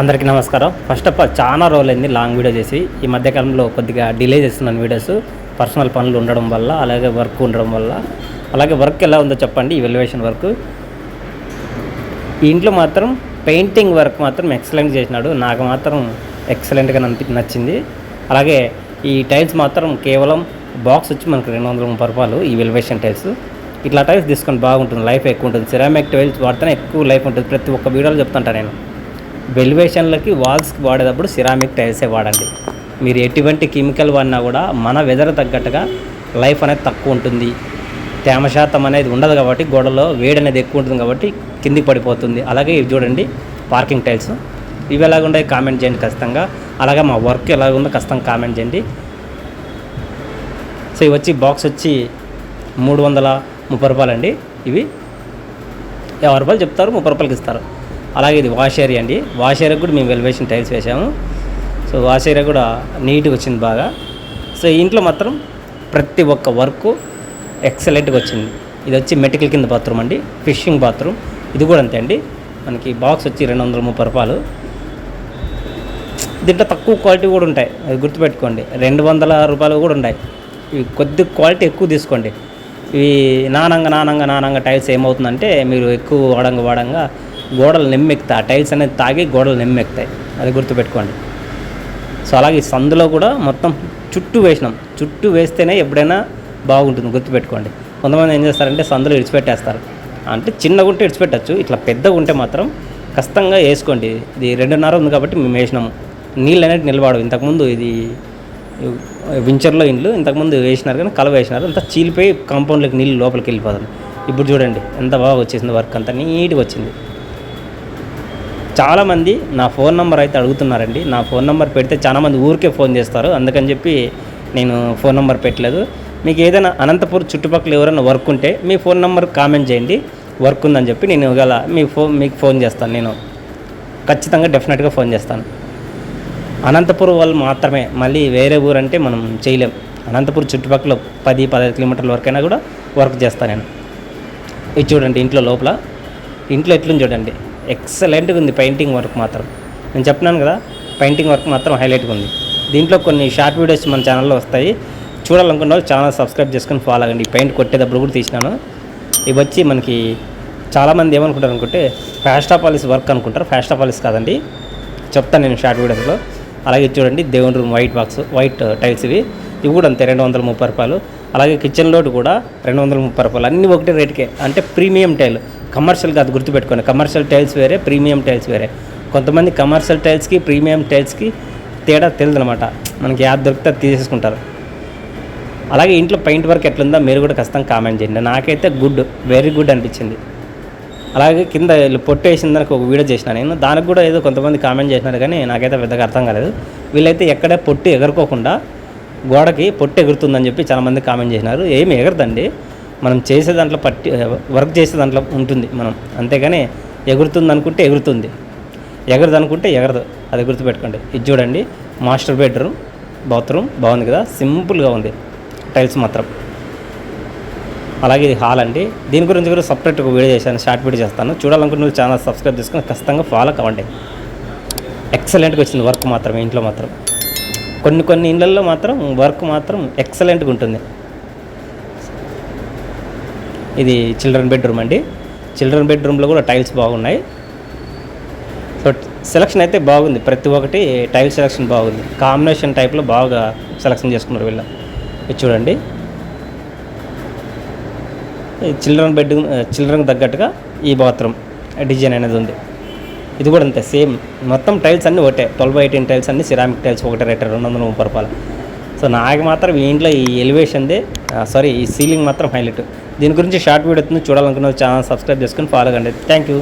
అందరికీ నమస్కారం. First of all చాలా రోజులైంది లాంగ్ వీడియో చేసి. ఈ మధ్యకాలంలో కొద్దిగా డిలే చేస్తున్నాను వీడియోస్ పర్సనల్ పనులు ఉండడం వల్ల అలాగే వర్క్ ఉండడం వల్ల. అలాగే వర్క్ ఎలా ఉందో చెప్పండి ఈ వెల్యువేషన్ వర్క్ ఈ ఇంట్లో మాత్రం పెయింటింగ్ వర్క్ మాత్రం ఎక్సలెంట్ చేసినాడు. నాకు మాత్రం ఎక్సలెంట్గా నచ్చి నచ్చింది. అలాగే ఈ టైల్స్ మాత్రం కేవలం బాక్స్ వచ్చి మనకు రెండు వందల ముప్పై రూపాయలు ఈ వెల్యువేషన్ టైల్స్ ఇట్లా టైల్స్ తీసుకొని బాగుంటుంది లైఫ్ ఎక్కువ ఉంటుంది. సిరామిక్ టైల్స్ వాడితేనే ఎక్కువ లైఫ్ ఉంటుంది. ప్రతి ఒక్క వీడియోలో చెప్తుంటా నేను. వెలివేషన్లకి వాల్స్కి వాడేటప్పుడు సిరామిక్ టైల్సే వాడండి. మీరు ఎటువంటి కెమికల్ వాడినా కూడా మన వెదర్ తగ్గట్టుగా లైఫ్ అనేది తక్కువ ఉంటుంది. తేమ శాతం అనేది ఉండదు కాబట్టి గోడలో వేడి అనేది ఎక్కువ ఉంటుంది కాబట్టి కిందికి పడిపోతుంది. అలాగే ఇవి చూడండి పార్కింగ్ టైల్స్. ఇవి ఎలాగుండే కామెంట్ చేయండి ఖచ్చితంగా. అలాగే మా వర్క్ ఎలాగుందో ఖచ్చితంగా కామెంట్ చేయండి. సో ఇవి వచ్చి బాక్స్ వచ్చి మూడు వందల ముప్పై రూపాయలండి. ఇవి యాభై రూపాయలు చెప్తారు ముప్పై రూపాయలకి ఇస్తారు. అలాగే ఇది వాష్ ఏరియా అండి. వాష్ ఏరియా కూడా మేము వెలివేషన్ టైల్స్ వేసాము సో వాష్ ఏరియా కూడా నీట్గా వచ్చింది బాగా. సో ఇంట్లో మాత్రం ప్రతి ఒక్క వర్క్ ఎక్సలెంట్గా వచ్చింది. ఇది వచ్చి మెటికల్ కింద బాత్రూమ్ అండి. ఫిషింగ్ బాత్రూమ్. ఇది కూడా అంతే అండి. మనకి బాక్స్ వచ్చి రెండు వందల ముప్పై రూపాయలు. దీంట్లో తక్కువ క్వాలిటీ కూడా ఉంటాయి. అది గుర్తుపెట్టుకోండి. రెండు వందల రూపాయలు కూడా ఉంటాయి. ఇవి కొద్ది క్వాలిటీ ఎక్కువ తీసుకోండి. ఇవి నానంగా నానంగా నానంగా టైల్స్ ఏమవుతుందంటే మీరు ఎక్కువ వాడంగా వాడంగా గోడలు నెమ్మెక్కుతాయి. ఆ టైల్స్ అనేది తాగి గోడలు నెమ్మెక్కుతాయి. అది గుర్తుపెట్టుకోండి. సో అలాగే సందులో కూడా మొత్తం చుట్టూ వేసినాం. చుట్టూ వేస్తేనే ఎప్పుడైనా బాగుంటుంది. గుర్తుపెట్టుకోండి. కొంతమంది ఏం చేస్తారంటే సందులో ఇడిచిపెట్టేస్తారు. అంటే చిన్నగా ఉంటే ఇడిచిపెట్టచ్చు. ఇట్లా పెద్దగా ఉంటే మాత్రం కష్టంగా వేసుకోండి. ఇది రెండున్నర ఉంది కాబట్టి మేము వేసినాము. నీళ్ళు అనేది నిలబడవు. ఇంతకుముందు ఇది వించర్లో ఇండ్లు ఇంతకుముందు వేసినారు కానీ కలవ వేసినారు. అంతా చీలిపోయి కాంపౌండ్లోకి నీళ్ళు లోపలికి వెళ్ళిపోతుంది. ఇప్పుడు చూడండి. ఎంత బాగా వచ్చేసింది వర్క్. అంతా నీట్గా వచ్చింది. చాలామంది నా ఫోన్ నెంబర్ అయితే అడుగుతున్నారండి. నా ఫోన్ నెంబర్ పెడితే చాలామంది ఊరికే ఫోన్ చేస్తారు. అందుకని చెప్పి నేను ఫోన్ నెంబర్ పెట్టలేదు. మీకు ఏదైనా అనంతపూర్ చుట్టుపక్కల ఎవరైనా వర్క్ ఉంటే మీ ఫోన్ నెంబర్ కామెంట్ చేయండి. వర్క్ ఉందని చెప్పి నేను ఇవాళ మీ ఫోన్ మీకు ఫోన్ చేస్తాను. నేను ఖచ్చితంగా డెఫినెట్గా ఫోన్ చేస్తాను. అనంతపురం వాళ్ళు మాత్రమే మళ్ళీ వేరే ఊరంటే మనం చేయలేం. అనంతపురం చుట్టుపక్కల పది పదహైదు కిలోమీటర్ల వరకైనా కూడా వర్క్ చేస్తాను నేను. ఇది చూడండి ఇంట్లో లోపల. ఇంట్లో ఎట్లుంది చూడండి. ఎక్సలెంట్గా ఉంది పెయింటింగ్ వర్క్ మాత్రం. నేను చెప్పినాను కదా పెయింటింగ్ వర్క్ మాత్రం హైలైట్గా ఉంది. దీంట్లో కొన్ని షార్ట్ వీడియోస్ మన ఛానల్లో వస్తాయి. చూడాలనుకున్న ఛానల్ సబ్స్క్రైబ్ చేసుకొని ఫాలో అవ్వండి. పెయింట్ కొట్టేటప్పుడు కూడా తీసినాను. ఇవి వచ్చి మనకి చాలామంది ఏమనుకుంటారు అనుకుంటే ఫ్యాస్ట్ ఆఫ్ పాలిస్ వర్క్ అనుకుంటారు. ఫ్యాస్ట్ ఆఫ్ పాలిస్ కాదండి. చెప్తాను నేను షార్ట్ వీడియోస్లో. అలాగే చూడండి దేవుని room white box white tiles ఇవి. ఇవి కూడా అంతే రెండు వందల ముప్పై రూపాయలు. అలాగే కిచెన్ లోడ్ కూడా రెండు వందల ముప్పై రూపాయలు. అన్నీ ఒకటే రేట్కే అంటే ప్రీమియం టైల్ కమర్షియల్గా అది గుర్తుపెట్టుకోండి. కమర్షియల్ టైల్స్ వేరే ప్రీమియం టైల్స్ వేరే. కొంతమంది కమర్షియల్ టైల్స్కి ప్రీమియం టైల్స్కి తేడా తెలియదు అనమాట మనకి యాప్ దొరికితే అది తీసేసుకుంటారు. అలాగే ఇంట్లో పెయింట్ వర్క్ ఎట్లుందో మీరు కూడా ఖచ్చితంగా కామెంట్ చేయండి. నాకైతే గుడ్ వెరీ గుడ్ అనిపించింది. అలాగే కింద వీళ్ళు పొట్టు వేసిందని ఒక వీడియో చేసిన నేను. దానికి కూడా ఏదో కొంతమంది కామెంట్ చేసినారు కానీ నాకైతే పెద్దగా అర్థం కాలేదు. వీళ్ళైతే ఎక్కడే పొట్టు ఎగరుకోకుండా గోడకి పొట్టు ఎగురుతుందని చెప్పి చాలామంది కామెంట్ చేసినారు. ఏమి ఎగరదండి. మనం చేసే దాంట్లో పట్టి వర్క్ చేసే దాంట్లో ఉంటుంది మనం. అంతేగాని ఎగురుతుంది అనుకుంటే ఎగురుతుంది. ఎగరదు అనుకుంటే ఎగరదు. అది గుర్తుపెట్టుకోండి. ఇది చూడండి. మాస్టర్ బెడ్రూమ్ బాత్రూమ్ బాగుంది కదా? సింపుల్గా ఉంది. టైల్స్ మాత్రం. అలాగే ఇది హాల్ అండి. దీని గురించి కూడా సపరేట్ ఒక వీడియో చేశాను. షార్ట్ వీడియో చేస్తాను. చూడాలనుకుంటే వాళ్ళు ఛానల్ సబ్స్క్రైబ్ చేసుకుని ఖచ్చితంగా ఫాలో కావండి. ఎక్సలెంట్గా వచ్చింది వర్క్ మాత్రం ఇంట్లో మాత్రం. కొన్ని కొన్ని ఇళ్ళల్లో మాత్రం వర్క్ మాత్రం ఎక్సలెంట్గా ఉంటుంది. ఇది చిల్డ్రన్ బెడ్రూమ్ అండి. చిల్డ్రన్ బెడ్రూమ్లో కూడా టైల్స్ బాగున్నాయి. సో సెలక్షన్ అయితే బాగుంది. ప్రతి ఒక్కటి టైల్ సెలక్షన్ బాగుంది. కాంబినేషన్ టైప్లో బాగా సెలక్షన్ చేసుకున్నారు వీళ్ళ. ఇది చూడండి. చిల్డ్రన్ బెడ్ చిల్డ్రన్ తగ్గట్టుగా ఈ బాత్రూమ్ డిజైన్ అనేది ఉంది. ఇది కూడా అంతే సేమ్. మొత్తం టైల్స్ అన్నీ ఒకటే. ట్వెల్వ్ ఎయిటీన్ టైల్స్ అన్ని సిరామిక్ టైల్స్ ఒకటే రేట్ రెండు వందల ముప్పై రూపాయలు. సో నాకు మాత్రం ఈ ఇంట్లో ఈ ఎలివేషన్దే సారీ ఈ సీలింగ్ మాత్రం హైలైట్. దీని గురించి షార్ట్ వీడియో చూడాలనుకున్న ఛానల్ సబ్స్క్రైబ్ చేసుకొని ఫాలో కండి. Thank you